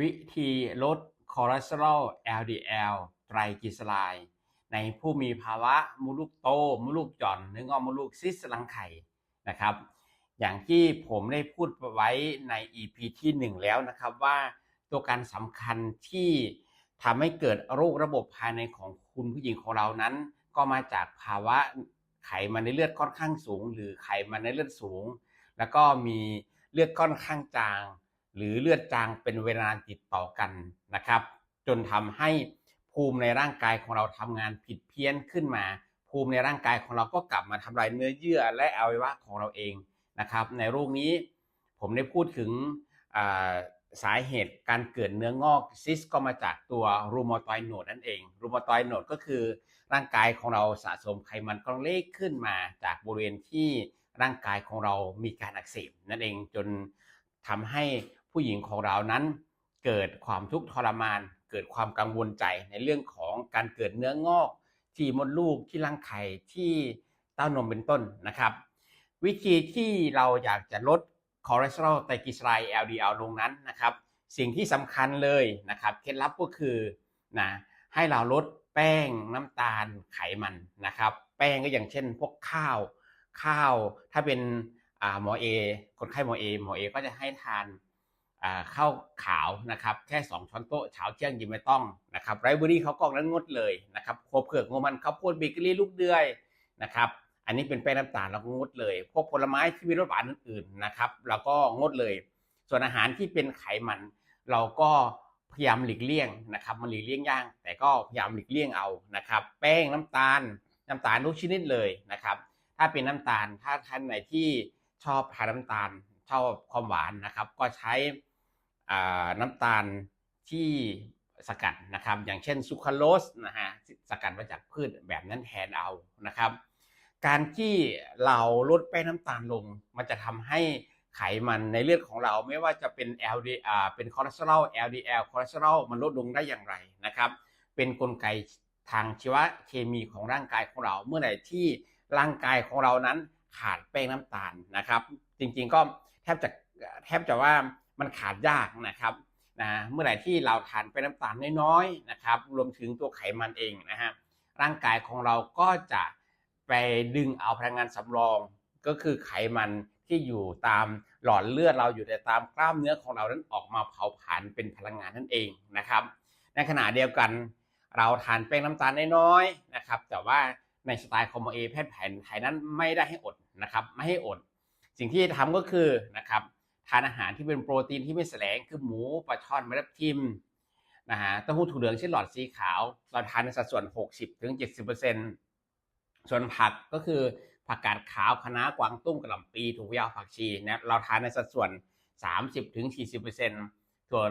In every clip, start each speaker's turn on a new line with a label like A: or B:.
A: วิธีลดคอเลสเตอรอล LDL ไตรกลีเซอไรด์ในผู้มีภาวะมดลูกโตมดลูกหย่อนเนื้องอกมดลูกซิสรังไข่นะครับ อย่างที่ผมได้พูดไว้ใน EP ที่ 1 แล้วนะครับว่าตัวการสำคัญที่ทำให้เกิดโรคระบบภายในของคุณผู้หญิงของเรานั้น ก็มาจากภาวะไขมันในเลือดค่อนข้างสูง หรือไขมันในเลือดสูง แล้วก็มีเลือดค่อนข้างจาง หรือเลือดจางเป็นเวลาติดต่อกันนะครับ จนทำให้ภูมิในร่างกายของเราทำงานผิดเพี้ยนขึ้นมา ภูมิในร่างกายของเราก็กลับมาทำลายเนื้อเยื่อและอวัยวะของเราเองนะครับ ในโรคนี้ผมได้พูดถึงสาเหตุการเกิดเนื้องอกซิสก็มาจากตัวรูมาตอยโนดนั่นเอง รูมาตอยโนดก็คือร่างกายของเราสะสมไขมันก้อนเล็กขึ้นมาจากบริเวณที่ร่างกายของเรามีการอักเสบนั่นเองจนทำให้ ผู้หญิงของเรานั้นเกิดความทุกข์ทรมาน เกิดความกังวลใจในเรื่องของการเกิดเนื้องอก ที่มดลูกที่รังไข่ที่เต้านมเป็นต้นนะครับ วิธีที่เราอยากจะลดคอเลสเตอรอลไตรกลีเซอไรด์ LDL ลงนั้นนะครับ สิ่งที่สำคัญเลยนะครับเคล็ดลับก็คือนะให้เราลดแป้งน้ำตาลไขมันนะครับ แป้งก็อย่างเช่น พวกข้าวข้าวถ้าเป็นหมอเอคนไข้หมอเอหมอเอก็จะให้ทาน ข้าวขาวนะครับแค่ 2 ช้อนโต๊ะเช้าเที่ยงยินไม่ต้องนะครับไรเบอรี่เขากองนั้นงดเลยนะครับโคเผือกงมันข้าวโพดเบเกอรี่ลูกเดือยนะครับอันนี้เป็นแป้งน้ำตาลเราก็งดเลย พวกผลไม้ที่มีรสหวานอื่นๆนะครับเราก็งดเลย ส่วนอาหารที่เป็นไขมัน เราก็พยายามหลีกเลี่ยงนะครับมันหลีกเลี่ยงยากแต่ก็พยายามหลีกเลี่ยงเอานะครับ แป้งน้ำตาล น้ำตาลทุกชนิดเลยนะครับ ถ้าเป็นน้ำตาลถ้าท่านไหนที่ชอบทานน้ำตาล ชอบความหวานนะครับ ก็ใช้ น้ำตาลที่สกัดนะครับ อย่างเช่นซูคราโลสนะฮะสกัดมาจากพืชแบบนั้นแทนเอานะครับ การที่เราลดแป้งน้ำตาลลง มันจะทำให้ไขมันในเลือดของเราไม่ว่าจะเป็น LDL เป็นคอเลสเตอรอล LDL คอเลสเตอรอลมันลดลงได้อย่างไรนะครับ เป็นนกลไกทางชีวเคมีของร่างกายของเราเมื่อไหร่ที่ร่างกายของเรานั้นขาดแป้งน้ำตาลนะครับ จริงๆก็แทบจะแทบจะว่า มันขาดยากนะครับนะเมื่อไหร่ที่เราทานแป้งน้ำตาลน้อยๆนะครับรวมถึงตัวไขมันเองนะฮะร่างกายของเราก็จะไปดึงเอาพลังงานสำรอง ก็คือไขมันที่อยู่ตามหลอดเลือดเราอยู่ในตามกล้ามเนื้อของเรานั้นออกมาเผาผลาญเป็นพลังงานนั่นเองนะครับ ในขณะเดียวกันเราทานแป้งน้ำตาลน้อยๆนะครับ แต่ว่าในสไตล์คอมโมเอแพทย์แผนไทยนั้นไม่ได้ให้อดนะครับ ไม่ให้อด สิ่งที่ทำก็คือนะครับ ทานอาหารที่เป็นโปรตีนที่ไม่แสลงคือหมูปลาช่อนมะระทิมนะฮะเต้าหู้ถั่วเหลืองเช่นหลอดสีขาว เราทานในสัดส่วน 60ถึง70ส่วนผักก็คือผักกาดขาวคะน้ากวางตุ้งกระหล่ำปีถั่วยาวผักชีนะเราทานในสัดส่วน 30ถึง40%ส่วน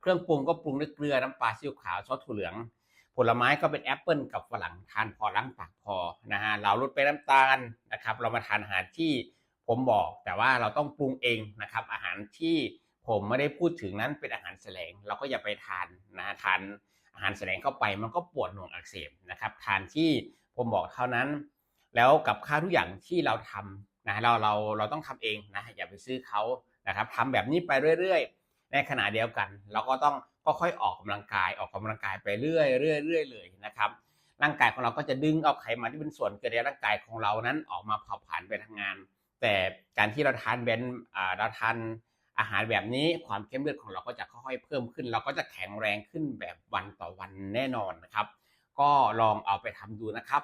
A: เครื่องปรุงก็ปรุงด้วยเกลือน้ำปลาซีอิ๊วขาวซอสถั่วเหลือง ผลไม้ก็เป็นแอปเปิลกับฝรั่งทานพอล้างปากพอนะฮะเราลดไปน้ำตาลนะครับ เรามาทานอาหารที่ ผมบอกแต่ว่าเราต้องปรุงเองนะครับ อาหารที่ผมไม่ได้พูดถึงนั้นเป็นอาหารแสลง เราก็อย่าไปทานนะทานอาหารแสลงเข้าไปมันก็ปวดหน่วงอักเสบนะครับทานที่ผมบอกเท่านั้น แล้วกับข้าวทุกอย่างที่เราทำนะเราเราเราต้องทำเองนะอย่าไปซื้อเขานะครับทำแบบนี้ไปเรื่อย ๆ ในขณะเดียวกัน เราก็ต้องค่อยๆออกกำลังกายออกกำลังกายไปเรื่อยๆเรื่อยเลยนะครับร่างกายของเราก็จะดึงเอาไขมันที่เป็นส่วนเกิดในร่างกายของเรานั้นออกมาเผาผลาญไปทำงาน แต่การที่เราทานเบนเราทานอาหารแบบนี้ความเข้มเลือดของเราก็จะค่อยๆเพิ่มขึ้น เราก็จะแข็งแรงขึ้นแบบวันต่อวันแน่นอนนะครับ ก็ลองเอาไปทำดูนะครับ